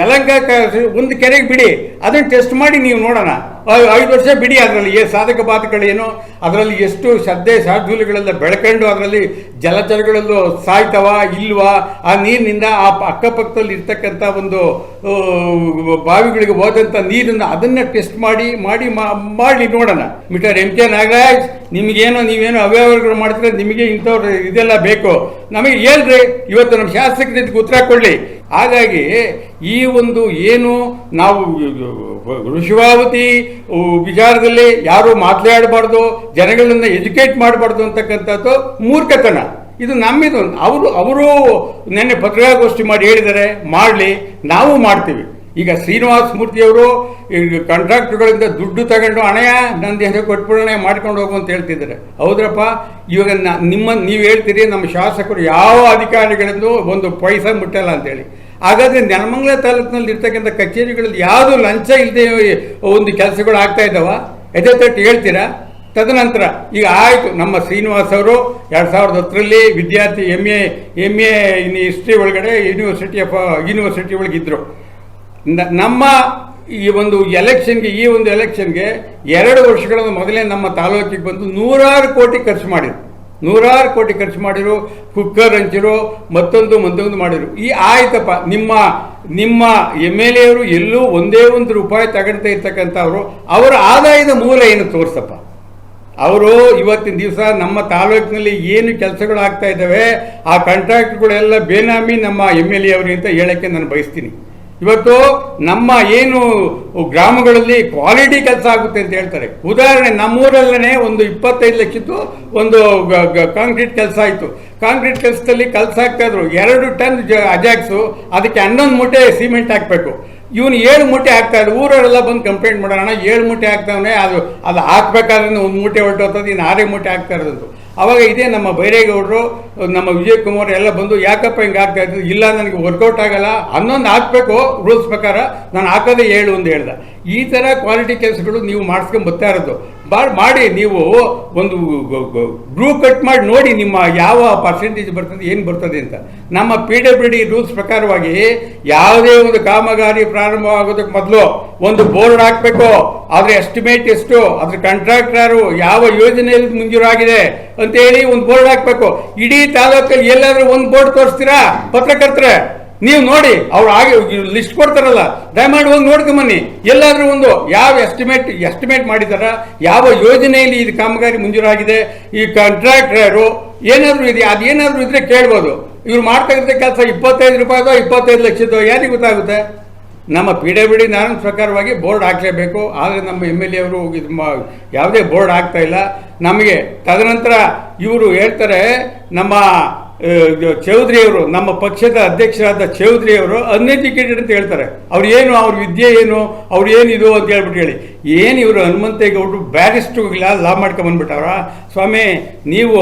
ಯಲಂಕ ಒಂದು ಕೆರೆಗೆ ಬಿಡಿ. ಅದನ್ನು ಟೆಸ್ಟ್ ಮಾಡಿ ನೀವು ನೋಡೋಣ. ಐದು ವರ್ಷ ಬಿಡಿ, ಅದರಲ್ಲಿ ಏ ಸಾಧಕ ಬಾಧಕಗಳೇನು, ಅದರಲ್ಲಿ ಎಷ್ಟು ಶ್ರದ್ಧೆ ಶಾರ್ದೂಲಗಳೆಲ್ಲ ಬೆಳ್ಕೊಂಡು ಅದರಲ್ಲಿ ಜಲಚರಗಳಲ್ಲೂ ಸಾಯ್ತವ, ಇಲ್ವಾ? ಆ ನೀರಿನಿಂದ ಆ ಅಕ್ಕಪಕ್ಕದಲ್ಲಿ ಇರ್ತಕ್ಕಂಥ ಒಂದು ಬಾವಿಗಳಿಗೆ ಹೋದಂಥ ನೀರನ್ನು ಅದನ್ನ ಟೆಸ್ಟ್ ಮಾಡಿ ಮಾಡಿ ಮಾಡಿ ನೋಡೋಣ. ಮಿಟರ್ ಎಂ ಕೆ ನಾಗರಾಜ್, ನಿಮಗೇನೋ, ನೀವೇನೋ ಅವ್ಯವಹಾರಗಳು ಮಾಡ್ತೀರ, ನಿಮಗೆ ಇಂಥವ್ರು ಇದೆಲ್ಲ ಬೇಕು. ನಮಗೆ ಹೇಳ್ರಿ, ಇವತ್ತು ನಮ್ಮ ಶಾಸಕರಿಗೆ ಉತ್ತರ ಕೊಡಲಿ. ಹಾಗಾಗಿ, ಈ ಒಂದು ಏನು ನಾವು ಋಷಿಭಾವತಿ ವಿಚಾರದಲ್ಲಿ ಯಾರು ಮಾತನಾಡಬಾರ್ದು ಜನಗಳನ್ನು ಎಜುಕೇಟ್ ಮಾಡಬಾರ್ದು ಅಂತಕ್ಕಂಥದ್ದು ಮೂರ್ಖತನ. ಇದು ನಮ್ಮಿದು ಅವರು ಅವರು ನೆನ್ನೆ ಪತ್ರಿಕಾಗೋಷ್ಠಿ ಮಾಡಿ ಹೇಳಿದ್ದಾರೆ, ಮಾಡಲಿ, ನಾವು ಮಾಡ್ತೀವಿ. ಈಗ ಶ್ರೀನಿವಾಸ ಮೂರ್ತಿಯವರು ಕಾಂಟ್ರಾಕ್ಟ್ಗಳಿಂದ ದುಡ್ಡು ತಗೊಂಡು ಹಣೆಯ ನಂದಿ ಹೆಸರು ಕೊಟ್ಬಿಡೋಣ ಮಾಡ್ಕೊಂಡು ಹೋಗು ಅಂತ ಹೇಳ್ತಿದ್ದಾರೆ. ಹೌದ್ರಪ್ಪ? ಇವಾಗ ನಿಮ್ಮ, ನೀವು ಹೇಳ್ತೀರಿ, ನಮ್ಮ ಶಾಸಕರು ಯಾವ ಅಧಿಕಾರಿಗಳೆಂದು ಒಂದು ಪೈಸ ಮುಟ್ಟಲ್ಲ ಅಂತೇಳಿ. ಹಾಗಾದರೆ ನೆಲಮಂಗಲ ತಾಲೂಕಿನಲ್ಲಿ ಇರ್ತಕ್ಕಂಥ ಕಚೇರಿಗಳಲ್ಲಿ ಯಾವುದು ಲಂಚ ಇಲ್ಲದೆ ಒಂದು ಕೆಲಸಗಳು ಆಗ್ತಾ ಇದ್ದಾವ? ಎದೆ ತಟ್ಟು ಹೇಳ್ತೀರಾ? ತದನಂತರ ಈಗ ಆಯಿತು ನಮ್ಮ ಶ್ರೀನಿವಾಸ್ ಅವರು ಎರಡು ಸಾವಿರದ ಹತ್ತರಲ್ಲಿ ವಿದ್ಯಾರ್ಥಿ M A M A in history ಒಳಗಡೆ ಯೂನಿವರ್ಸಿಟಿ ಆಫ್ ಯೂನಿವರ್ಸಿಟಿ ಒಳಗಿದ್ದರು ನಮ್ಮ ಈ ಒಂದು ಎಲೆಕ್ಷನ್ಗೆ ಈ ಒಂದು ಎಲೆಕ್ಷನ್ಗೆ ಎರಡು ವರ್ಷಗಳ ಮೊದಲೇ ನಮ್ಮ ತಾಲೂಕಿಗೆ ಬಂದು ನೂರಾರು ಕೋಟಿ ಖರ್ಚು ಮಾಡಿದ್ರು. ನೂರಾರು ಕೋಟಿ ಖರ್ಚು ಮಾಡಿರು ಕುಕ್ಕರ್ ಹಂಚಿರು ಮತ್ತೊಂದು ಮತ್ತೊಂದು ಮಾಡಿರು ಈ ಆಯ್ತಪ್ಪ, ನಿಮ್ಮ ನಿಮ್ಮ ಎಂ ಎಲ್ ಎ ಅವರು ಎಲ್ಲೂ ಒಂದೇ ಒಂದು ರೂಪಾಯಿ ತಗೊಳ್ತಾ ಇರ್ತಕ್ಕಂಥವ್ರು, ಅವರ ಆದಾಯದ ಮೂಲ ಏನು ತೋರ್ಸಪ್ಪ? ಅವರು ಇವತ್ತಿನ ದಿವಸ ನಮ್ಮ ತಾಲೂಕಿನಲ್ಲಿ ಏನು ಕೆಲಸಗಳು ಆಗ್ತಾ ಇದ್ದಾವೆ, ಆ ಕಾಂಟ್ರಾಕ್ಟ್ಗಳೆಲ್ಲ ಬೇನಾಮಿ ನಮ್ಮ ಎಂ ಎಲ್ ಎ ಅವರಿಗೆ ಅಂತ ಹೇಳಕ್ಕೆ ನಾನು ಬಯಸ್ತೀನಿ. ಇವತ್ತು ನಮ್ಮ ಏನು ಗ್ರಾಮಗಳಲ್ಲಿ ಕ್ವಾಲಿಟಿ ಕೆಲಸ ಆಗುತ್ತೆ ಅಂತ ಹೇಳ್ತಾರೆ. ಉದಾಹರಣೆ ನಮ್ಮೂರಲ್ಲೇ ಒಂದು ಇಪ್ಪತ್ತೈದು ಲಕ್ಷದ್ದು ಒಂದು ಕಾಂಕ್ರೀಟ್ ಕೆಲಸ ಆಯಿತು. ಕಾಂಕ್ರೀಟ್ ಕೆಲಸದಲ್ಲಿ ಕೆಲಸ ಆಗ್ತಾ ಇದ್ರು. ಎರಡು ಟನ್ ಅಜಾಕ್ಸು, ಅದಕ್ಕೆ ಹನ್ನೊಂದು ಮೂಟೆ ಸಿಮೆಂಟ್ ಹಾಕಬೇಕು. ಇವನು ಏಳು ಮೂಟೆ ಹಾಕ್ತಾ ಇದ್ದ, ಊರವರೆಲ್ಲ ಬಂದು ಕಂಪ್ಲೇಂಟ್ ಮಾಡೋಣ ಏಳು ಮೂಟೆ ಹಾಕ್ತಾವನೆ ಅದು ಅದು ಹಾಕ್ಬೇಕಾದ್ರೆ ಒಂದು ಮೂಟೆ ಹೊರಟೋಗ್ತದೆ ಇನ್ನು ಆರೇ ಮೂಟೆ ಹಾಕ್ತಾ ಇರೋದು ಅವಾಗ ಇದೇ ನಮ್ಮ ಬೈರೇಗೌಡರು, ನಮ್ಮ ವಿಜಯ್ ಕುಮಾರ್ ಎಲ್ಲ ಬಂದು, ಯಾಕಪ್ಪ ಹಿಂಗೆ ಆಗ್ತಾ ಇದ್ದು ಇಲ್ಲ, ನನಗೆ ವರ್ಕೌಟ್ ಆಗಲ್ಲ, ಹನ್ನೊಂದು ಹಾಕ್ಬೇಕು ರೂಲ್ಸ್ ಪ್ರಕಾರ, ನಾನು ಹಾಕೋದೇ ಏಳು ಅಂತ ಹೇಳ್ದೆ. ಈ ಥರ ಕ್ವಾಲಿಟಿ ಕೆಲಸಗಳು ನೀವು ಮಾಡಿಸ್ಕೊಂಡು ಬರ್ತಾ ಇರೋದು. ಬಾ- ಮಾಡಿ ನೀವು ಒಂದು ಗ್ರೂ ಕಟ್ ಮಾಡಿ ನೋಡಿ ನಿಮ್ಮ ಯಾವ ಪರ್ಸೆಂಟೇಜ್ ಬರ್ತದೆ, ಏನು ಬರ್ತದೆ ಅಂತ. ನಮ್ಮ ಪಿ ಡಬ್ಲ್ಯೂ ಡಿ ರೂಲ್ಸ್ ಪ್ರಕಾರವಾಗಿ ಯಾವುದೇ ಒಂದು ಕಾಮಗಾರಿ ಪ್ರಾರಂಭವಾಗೋದಕ್ಕೆ ಮೊದಲು ಒಂದು ಬೋರ್ಡ್ ಹಾಕಬೇಕು, ಅದರ ಎಸ್ಟಿಮೇಟ್ ಎಷ್ಟು, ಅದ್ರ ಕಾಂಟ್ರಾಕ್ಟರ್ ಯಾವ ಯೋಜನೆಯಲ್ಲಿ ಮಂಜೂರಾಗಿದೆ ಅಂತೇಳಿ ಒಂದು ಬೋರ್ಡ್ ಹಾಕಬೇಕು. ಇಡೀ ತಾಲೂಕಲ್ಲಿ ಎಲ್ಲಾದರೂ ಒಂದು ಬೋರ್ಡ್ ತೋರಿಸ್ತೀರಾ? ಪತ್ರಕರ್ತರೆ? ನೀವು ನೋಡಿ, ಅವ್ರು ಆಗಿ ಲಿಸ್ಟ್ ಕೊಡ್ತಾರಲ್ಲ. ದಯಮಾಡಿ ಹೋಗಿ ನೋಡ್ಕೊಂಬನ್ನಿ ಎಲ್ಲಾದರೂ ಒಂದು ಯಾವ ಎಸ್ಟಿಮೇಟ್ ಎಸ್ಟಿಮೇಟ್ ಮಾಡಿದಾರ, ಯಾವ ಯೋಜನೆಯಲ್ಲಿ ಇದು ಕಾಮಗಾರಿ ಮಂಜೂರಾಗಿದೆ, ಈ ಕಾಂಟ್ರಾಕ್ಟರ್ ಏನಾದರೂ ಇದೆ, ಅದೇನಾದರೂ ಇದ್ರೆ ಕೇಳ್ಬೋದು. ಇವ್ರು ಮಾಡ್ತಕ್ಕಂಥ ಕೆಲಸ ಇಪ್ಪತ್ತೈದು ರೂಪಾಯಿದೋ, ಇಪ್ಪತ್ತೈದು ಲಕ್ಷದೋ ಯಾರಿಗೆ ಗೊತ್ತಾಗುತ್ತೆ? ನಮ್ಮ ಪಿ ಡಿ ನಾನು ಪ್ರಕಾರವಾಗಿ ಬೋರ್ಡ್ ಹಾಕಲೇಬೇಕು. ಆದರೆ ನಮ್ಮ ಎಂ ಎಲ್ ಎ ಅವರು ಯಾವುದೇ ಬೋರ್ಡ್ ಆಗ್ತಾ ಇಲ್ಲ. ನಮಗೆ ತದನಂತರ ಇವರು ಹೇಳ್ತಾರೆ, ನಮ್ಮ ಆ, ಇದು ಚೌಧರಿ ಅವರು ನಮ್ಮ ಪಕ್ಷದ ಅಧ್ಯಕ್ಷರಾದ ಚೌಧರಿಯವರು ಅನ್ಎಜುಕೇಟೆಡ್ ಅಂತ ಹೇಳ್ತಾರೆ. ಅವ್ರು ಏನು ಅವ್ರ ವಿದ್ಯೆ ಏನು ಅವ್ರು ಏನಿದು ಅಂತ ಹೇಳ್ಬಿಟ್ಟು ಹೇಳಿ. ಏನು ಇವರು ಹನುಮಂತೇಗೌಡರು ಬ್ಯಾರಿಸ್ಟು ಲಾ ಮಾಡ್ಕೊಂಡ್ ಬಂದ್ಬಿಟ್ಟವ್ರ? ಸ್ವಾಮಿ ನೀವು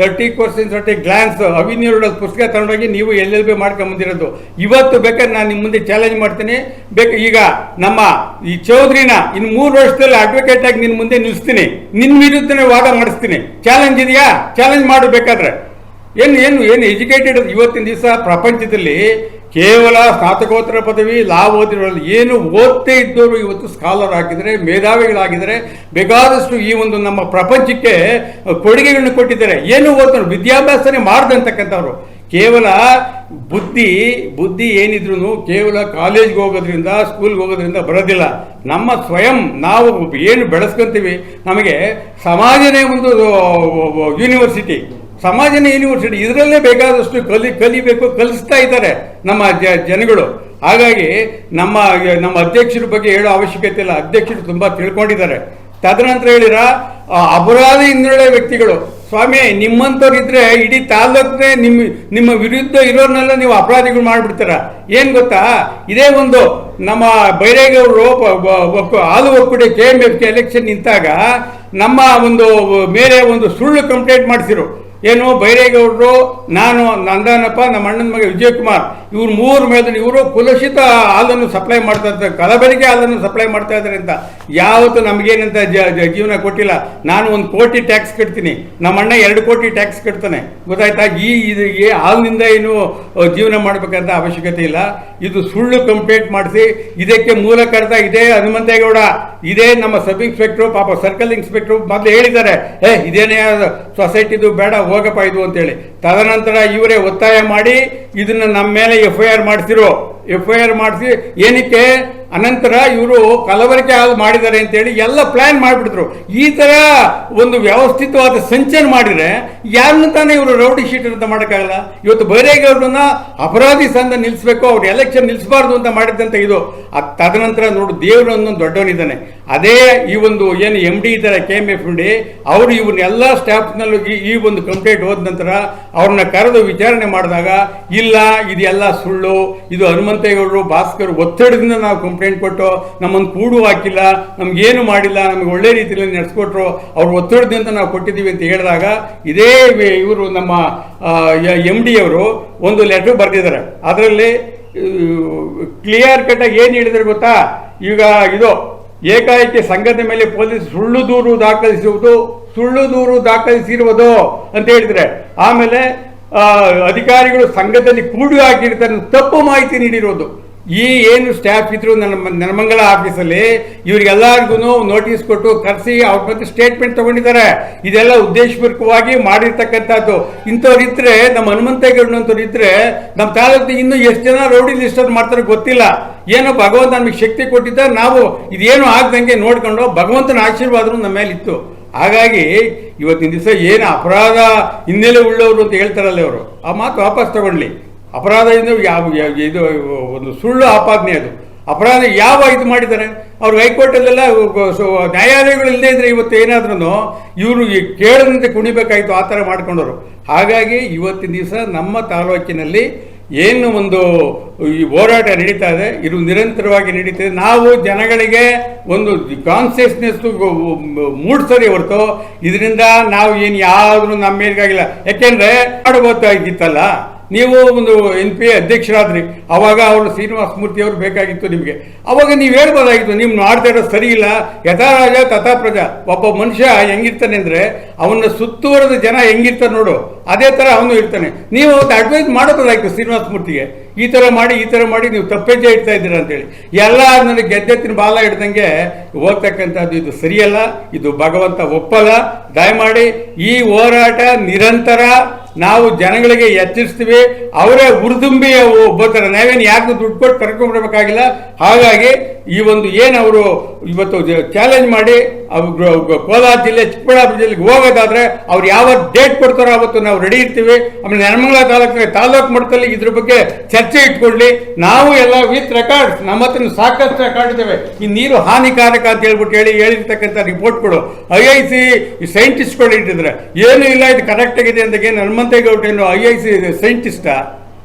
ತರ್ಟಿ ಕ್ವಶನ್ಸ್ ತರ್ಟಿ ಗ್ಲಾನ್ಸ್ ಅವಿನ್ಯೂರಲ್ ಪುಸ್ತಕ ತಗೊಂಡೋಗಿ ನೀವು ಎಲ್ಲೆಲ್ಲಿ ಎಲ್ ಬಿ ಮಾಡ್ಕೊಂಡ್ ಬಂದಿರೋದು. ಇವತ್ತು ಬೇಕಾದ್ರೆ ನಾನು ನಿಮ್ಮ ಮುಂದೆ ಚಾಲೆಂಜ್ ಮಾಡ್ತೀನಿ. ಬೇಕು ಈಗ ನಮ್ಮ ಈ ಚೌಧರಿನ ಇನ್ನು ಮೂರು ವರ್ಷದಲ್ಲಿ ಅಡ್ವೊಕೇಟ್ ಆಗಿ ನಿನ್ನ ಮುಂದೆ ನಿಲ್ಲಿಸ್ತೀನಿ ನಿನ್ನ ವಿರುದ್ಧನೇ ವಾದ ಮಾಡಿಸ್ತೀನಿ. ಚಾಲೆಂಜ್ ಇದೆಯಾ? ಚಾಲೆಂಜ್ ಮಾಡು ಬೇಕಾದ್ರೆ. ಏನು ಏನು ಏನು ಎಜುಕೇಟೆಡ್ ಇವತ್ತಿನ ದಿವಸ ಪ್ರಪಂಚದಲ್ಲಿ ಕೇವಲ ಸ್ನಾತಕೋತ್ತರ ಪದವಿ ಲಾ ಓದಿರೋರು ಏನು ಓದ್ತೇ ಇದ್ದವರು ಇವತ್ತು ಸ್ಕಾಲರ್ ಆಗಿದ್ದಾರೆ ಮೇಧಾವಿಗಳಾಗಿದ್ದಾರೆ ಬೇಕಾದಷ್ಟು ಈ ಒಂದು ನಮ್ಮ ಪ್ರಪಂಚಕ್ಕೆ ಕೊಡುಗೆಗಳನ್ನು ಕೊಟ್ಟಿದ್ದಾರೆ. ಏನು ಓದ್ತಾರೆ ವಿದ್ಯಾಭ್ಯಾಸನೇ ಮಾಡ್ದಂತಕ್ಕಂಥವ್ರು. ಕೇವಲ ಬುದ್ಧಿ ಬುದ್ಧಿ ಏನಿದ್ರು ಕೇವಲ ಕಾಲೇಜ್ಗೆ ಹೋಗೋದ್ರಿಂದ ಸ್ಕೂಲ್ಗೆ ಹೋಗೋದ್ರಿಂದ ಬರೋದಿಲ್ಲ. ನಮ್ಮ ಸ್ವಯಂ ನಾವು ಏನು ಬೆಳೆಸ್ಕೊಂತೀವಿ? ನಮಗೆ ಸಮಾಜನೇ ಒಂದು ಯೂನಿವರ್ಸಿಟಿ ಸಮಾಜನ ಯೂನಿವರ್ಸಿಟಿ ಇದರಲ್ಲೇ ಬೇಕಾದಷ್ಟು ಕಲಿ, ಕಲಿಬೇಕು, ಕಲಿಸ್ತಾ ಇದ್ದಾರೆ ನಮ್ಮ ಜ, ಜನಗಳು. ಹಾಗಾಗಿ ನಮ್ಮ ನಮ್ಮ ಅಧ್ಯಕ್ಷರ ಬಗ್ಗೆ ಹೇಳೋ ಅವಶ್ಯಕತೆ ಇಲ್ಲ. ಅಧ್ಯಕ್ಷರು ತುಂಬ ತಿಳ್ಕೊಂಡಿದ್ದಾರೆ. ತದನಂತರ ಹೇಳಿರ ಅಪರಾಧಿ ಹಿನ್ನೆಲೆ ವ್ಯಕ್ತಿಗಳು. ಸ್ವಾಮಿ, ನಿಮ್ಮಂಥವ್ರಿದ್ರೆ ಇಡೀ ತಾಲೂಕೇ ನಿಮ್ಮ ನಿಮ್ಮ ವಿರುದ್ಧ ಇರೋರ್ನೆಲ್ಲ ನೀವು ಅಪರಾಧಿಗಳು ಮಾಡಿಬಿಡ್ತೀರ? ಏನು ಗೊತ್ತಾ? ಇದೇ ಒಂದು ನಮ್ಮ ಬೈರೇಗೌಡರು ಹಾಲು ಒಕ್ಕೂಡಿ ಕೆ ಎಂ ಎಫ್ ಎಲೆಕ್ಷನ್ ನಿಂತಾಗ ನಮ್ಮ ಒಂದು ಮೇಲೆ ಒಂದು ಸುಳ್ಳು ಕಂಪ್ಲೇಂಟ್ ಮಾಡಿಸಿರು. ಏನು ಬೈರೇಗೌಡರು, ನಾನು, ನಂದನಪ್ಪ, ನಮ್ಮ ಅಣ್ಣನ ಮಗ ವಿಜಯಕುಮಾರ್, ಇವ್ರು ಮೂರು ಮೇಲೆ ಇವರು ಕುಲುಷಿತ ಹಾಲನ್ನು ಸಪ್ಲೈ ಮಾಡ್ತಾ ಇದ್ದಾರೆ. ಕಲಬೆರಕೆ ಹಾಲನ್ನು ಸಪ್ಲೈ ಮಾಡ್ತಾ ಇದ್ದಾರೆ ಅಂತ. ಯಾವತ್ತು ನಮಗೇನಂತ ಜೀವನ ಕೊಟ್ಟಿಲ್ಲ. ನಾನು ಒಂದು ಕೋಟಿ ಟ್ಯಾಕ್ಸ್ ಕಟ್ತೀನಿ. ನಮ್ಮ ಅಣ್ಣ ಎರಡು ಕೋಟಿ ಟ್ಯಾಕ್ಸ್ ಕಟ್ತಾನೆ. ಗೊತ್ತಾಯ್ತಾ? ಈ, ಇದು ಹಾಲಿನಿಂದ ಏನು ಜೀವನ ಮಾಡಬೇಕಂತ ಅವಶ್ಯಕತೆ ಇಲ್ಲ. ಇದು ಸುಳ್ಳು ಕಂಪ್ಲೇಂಟ್ ಮಾಡಿಸಿ, ಇದಕ್ಕೆ ಮೂಲ ಕರ್ತ ಇದೇ ಹನುಮಂತೇಗೌಡ. ಇದೇ ನಮ್ಮ ಸಬ್ ಇನ್ಸ್ಪೆಕ್ಟ್ರು ಪಾಪ ಸರ್ಕಲ್ ಇನ್ಸ್ಪೆಕ್ಟ್ರು ಮೊದಲು ಹೇಳಿದ್ದಾರೆ. ಏ, ಇದೇನೇ ಸೊಸೈಟಿದು ಬೇಡ ಹೋಗಪ್ಪ ಇದು ಅಂತೇಳಿ. ತದನಂತರ ಇವರೇ ಒತ್ತಾಯ ಮಾಡಿ, ಇದನ್ನು ನಮ್ಮ ಮೇಲೆ ಎಫ್ ಐ ಆರ್ ಮಾಡಿಸಿರು ಎಫ್ ಐ ಆರ್ ಮಾಡಿಸಿ, ಏನಕ್ಕೆ? ಅನಂತರ ಇವರು ಕಲಬೆರಕೆ ಆಗಿ ಮಾಡಿದ್ದಾರೆ ಅಂತೇಳಿ ಎಲ್ಲ ಪ್ಲ್ಯಾನ್ ಮಾಡಿಬಿಟ್ರು. ಈ ಥರ ಒಂದು ವ್ಯವಸ್ಥಿತವಾದ ಸಂಚನ ಮಾಡಿದರೆ ಯಾರನ್ನ ತಾನೇ ಇವರು ರೌಡಿ ಶೀಟ್ ಅಂತ ಮಾಡೋಕ್ಕಾಗಲ್ಲ? ಇವತ್ತು ಬೈರೇಗೌಡರನ್ನ ಅಪರಾಧಿ ಸಂದ ನಿಲ್ಲಿಸಬೇಕು ಅವ್ರು ಎಲೆಕ್ಷನ್ ನಿಲ್ಲಿಸಬಾರ್ದು ಅಂತ ಮಾಡಿದ್ದಂತ ಇದು. ತದನಂತರ ನೋಡು, ದೇವರು ಅನ್ನೊಂದು ದೊಡ್ಡವನಿದ್ದಾನೆ. ಅದೇ ಈ ಒಂದು ಏನು ಎಂ ಡಿ ಇದ್ದಾರೆ ಕೆ ಎಂ ಎಫ್ ಡಿ ಅವರು ಇವನ್ನೆಲ್ಲ ಸ್ಟಾಫ್ನಲ್ಲೂ ಈ- ಈ ಒಂದು ಕಂಪ್ಲೇಂಟ್ ಹೋದ ನಂತರ ಅವ್ರನ್ನ ಕರೆದು ವಿಚಾರಣೆ ಮಾಡಿದಾಗ, ಇಲ್ಲ, ಇದೆಲ್ಲ ಸುಳ್ಳು, ಇದು ಹನುಮಂತೇಗೌಡರು, ಭಾಸ್ಕರ್ ಒತ್ತಡದಿಂದ ನಾವು ಕಂಪ್ಲೇಂಟ್ ಕೊಟ್ಟು ನಮ್ಮನ್ನು ಕೂಡು ಹಾಕಿಲ್ಲ ನಮ್ಗೇನು ಮಾಡಿಲ್ಲ, ನಮಗೆ ಒಳ್ಳೆ ರೀತಿಯಲ್ಲಿ ನಡೆಸ್ಕೊಟ್ರು, ಅವ್ರು ಒತ್ತಡದಿಂದ ನಾವು ಕೊಟ್ಟಿದ್ದೀವಿ ಅಂತ ಹೇಳಿದಾಗ ಇದೇ ಇವರು ನಮ್ಮ ಎಂ ಡಿ ಅವರು ಒಂದು ಲೆಟರ್ ಬರೆದಿದ್ದಾರೆ. ಅದರಲ್ಲಿ ಕ್ಲಿಯರ್ ಕಟ್ಟಾಗಿ ಏನು ಹೇಳಿದ್ರೆ ಗೊತ್ತಾ? ಈಗ ಇದು ಏಕಾಏಕಿ ಸಂಘದ ಮೇಲೆ ಪೊಲೀಸ್ ಸುಳ್ಳು ದೂರು ದಾಖಲಿಸುವುದು, ಸುಳ್ಳು ದೂರು ದಾಖಲಿಸಿರುವುದು ಅಂತ ಹೇಳಿದ್ರೆ, ಆಮೇಲೆ ಅಧಿಕಾರಿಗಳು ಸಂಘದಲ್ಲಿ ಕೂಡಿ ಹಾಕಿರ್ತಾರೆ ತಪ್ಪು ಮಾಹಿತಿ ನೀಡಿರೋದು. ಈ ಏನು ಸ್ಟಾಫ್ ಇದ್ರು ನನ್ನ ನೆಲಮಂಗಲ ಆಫೀಸಲ್ಲಿ ಇವರಿಗೆಲ್ಲರಿಗೂ ನೋಟಿಸ್ ಕೊಟ್ಟು ಕರೆಸಿ ಅವ್ರ ಬಗ್ಗೆ ಸ್ಟೇಟ್ಮೆಂಟ್ ತಗೊಂಡಿದ್ದಾರೆ. ಇದೆಲ್ಲ ಉದ್ದೇಶಪೂರ್ವಕವಾಗಿ ಮಾಡಿರ್ತಕ್ಕಂಥದ್ದು. ಇಂಥವ್ರು ಇದ್ರೆ, ನಮ್ಮ ಹನುಮಂತೇಗೌಡನಂತವ್ರು ಇದ್ರೆ, ನಮ್ಮ ತಾಲೂಕಿಗೆ ಇನ್ನೂ ಎಷ್ಟು ಜನ ರೌಡಿ ಲಿಸ್ಟರ್ ಮಾಡ್ತಾರೆ ಗೊತ್ತಿಲ್ಲ. ಏನೋ ಭಗವಂತ ನಮಗೆ ಶಕ್ತಿ ಕೊಟ್ಟಿದ್ದ ನಾವು ಇದೇನು ಆಗ್ದಂಗೆ ನೋಡ್ಕೊಂಡು ಭಗವಂತನ ಆಶೀರ್ವಾದ್ರು ನಮ್ಮ ಮೇಲೆ ಇತ್ತು ಹಾಗಾಗಿ ಇವತ್ತಿನ ದಿವಸ ಏನು ಅಪರಾಧ ಹಿನ್ನೆಲೆ ಉಳ್ಳವರು ಅಂತ ಹೇಳ್ತಾರಲ್ಲ ಅವರು ಆ ಮಾತು ವಾಪಸ್ ತಗೊಳ್ಳಿ ಅಪರಾಧ ಯಾವ ಇದು ಒಂದು ಸುಳ್ಳು ಆಪಾದನೆ ಅದು. ಅಪರಾಧ ಯಾವ ಇದು ಮಾಡಿದ್ದಾರೆ? ಅವ್ರು ಹೈಕೋರ್ಟಲ್ಲೆಲ್ಲ ನ್ಯಾಯಾಲಯಗಳು ಇಲ್ಲದೇ ಇದ್ರೆ ಇವತ್ತು ಏನಾದ್ರೂ ಇವರು ಕೇಳದಂತೆ ಕುಣಿಬೇಕಾಯ್ತು, ಆ ಥರ ಮಾಡ್ಕೊಂಡವರು. ಹಾಗಾಗಿ ಇವತ್ತಿನ ದಿವಸ ನಮ್ಮ ತಾಲೂಕಿನಲ್ಲಿ ಏನು ಒಂದು ಈ ಹೋರಾಟ ನಡೀತಾ ಇದೆ, ಇದು ನಿರಂತರವಾಗಿ ನಡೀತಿದೆ ನಾವು ಜನಗಳಿಗೆ ಒಂದು ಕಾನ್ಸಿಯಸ್ನೆಸ್ ಮೂಡಿಸೋದೇ ಹೊರತು ಇದರಿಂದ ನಾವು ಏನು ಯಾವ್ದು ನಮ್ಮ ಮೇಲ್ಗಾಗಿಲ್ಲ. ಯಾಕೆಂದರೆ ಮಾಡಬಹುದಾಗಿತ್ತಲ್ಲ. ನೀವು ಒಂದು ಎನ್ ಪಿ ಅಧ್ಯಕ್ಷರಾದ್ರಿ, ಅವಾಗ ಅವರು ಶ್ರೀನಿವಾಸ ಮೂರ್ತಿ ಅವರು ಬೇಕಾಗಿತ್ತು ನಿಮಗೆ. ಅವಾಗ ನೀವು ಹೇಳ್ಬೋದಾಗಿತ್ತು ನಿಮ್ಮ ಮಾಡ್ತಾ ಇರೋದು ಸರಿ ಇಲ್ಲ, ಯಥಾ ರಾಜ, ತಥಾ ಪ್ರಜಾ. ಒಬ್ಬ ಮನುಷ್ಯ ಹೆಂಗಿರ್ತಾನೆ ಅಂದರೆ ಅವನ ಸುತ್ತುವರೆದ ಜನ ಹೆಂಗಿರ್ತಾರೆ ನೋಡು, ಅದೇ ಥರ ಅವನು ಇರ್ತಾನೆ. ನೀವು ಅವತ್ತು ಅಡ್ವೈಸ್ ಮಾಡೋದಾಗಿತ್ತು ಶ್ರೀನಿವಾಸ ಮೂರ್ತಿಗೆ. ಈ ಥರ ಮಾಡಿ, ಈ ಥರ ಮಾಡಿ, ನೀವು ತಪ್ಪೆಜ್ಜೆ ಇಡ್ತಾ ಇದ್ದೀರಾ ಅಂತೇಳಿ. ಎಲ್ಲ ನನಗೆ ಗೆದ್ದೆತ್ತಿನ ಬಾಲ ಹಿಡ್ದಂಗೆ ಹೋಗ್ತಕ್ಕಂಥದ್ದು ಇದು ಸರಿಯಲ್ಲ, ಇದು ಭಗವಂತ ಒಪ್ಪಲ್ಲ. ದಯಮಾಡಿ ಈ ಹೋರಾಟ ನಿರಂತರ ನಾವು ಜನಗಳಿಗೆ ಎಚ್ಚರಿಸ್ತೀವಿ. ಅವರೇ ಉರ್ದುಂಬಿ ಒಬ್ಬತರ ನಾವೇನು ಯಾಕೆ ದುಡ್ಡು ಕೊಟ್ಟು ಕರ್ಕೊಂಡ್ಬಿಡ್ಬೇಕಾಗಿಲ್ಲ ಹಾಗಾಗಿ ಈ ಒಂದು ಏನು ಅವರು ಇವತ್ತು ಚಾಲೆಂಜ್ ಮಾಡಿ ಕೋಲಾರ ಜಿಲ್ಲೆ, ಚಿಕ್ಕಬಳ್ಳಾಪುರ ಜಿಲ್ಲೆಗೆ ಹೋಗೋದಾದ್ರೆ ಅವ್ರು ಯಾವ ಡೇಟ್ ಕೊಡ್ತಾರೋ ಅವತ್ತು ನಾವು ರೆಡಿ ಇರ್ತೀವಿ. ಆಮೇಲೆ ನೆಲಮಂಗಲ ತಾಲೂಕಿನ ತಾಲೂಕು ಮಟ್ಟದಲ್ಲಿ ಇದ್ರ ಬಗ್ಗೆ ಚರ್ಚೆ ಇಟ್ಕೊಳ್ಳಿ. ನಾವು ಎಲ್ಲ ವಿತ್ ರೆಕಾರ್ಡ್ಸ್ ನಮ್ಮ ಹತ್ರ ಸಾಕಷ್ಟು ರೆಕಾರ್ಡ್ ಇದ್ದಾವೆ ಈ ನೀರು ಹಾನಿಕಾರಕ ಅಂತ ಹೇಳ್ಬಿಟ್ಟು ಹೇಳಿ ಹೇಳಿರ್ತಕ್ಕಂಥ ರಿಪೋರ್ಟ್ಗಳು ಐ ಐ ಸಿ ಸೈಂಟಿಸ್ಟ್ಗಳು ಇಟ್ಟಿದ್ರೆ ಏನು ಇಲ್ಲ, ಇದು ಕರೆಕ್ಟ್ ಆಗಿದೆ ಅಂತ ಏನು ಏನು ಐ ಐ ಸಿ ಸೈಂಟಿಸ್ಟಾ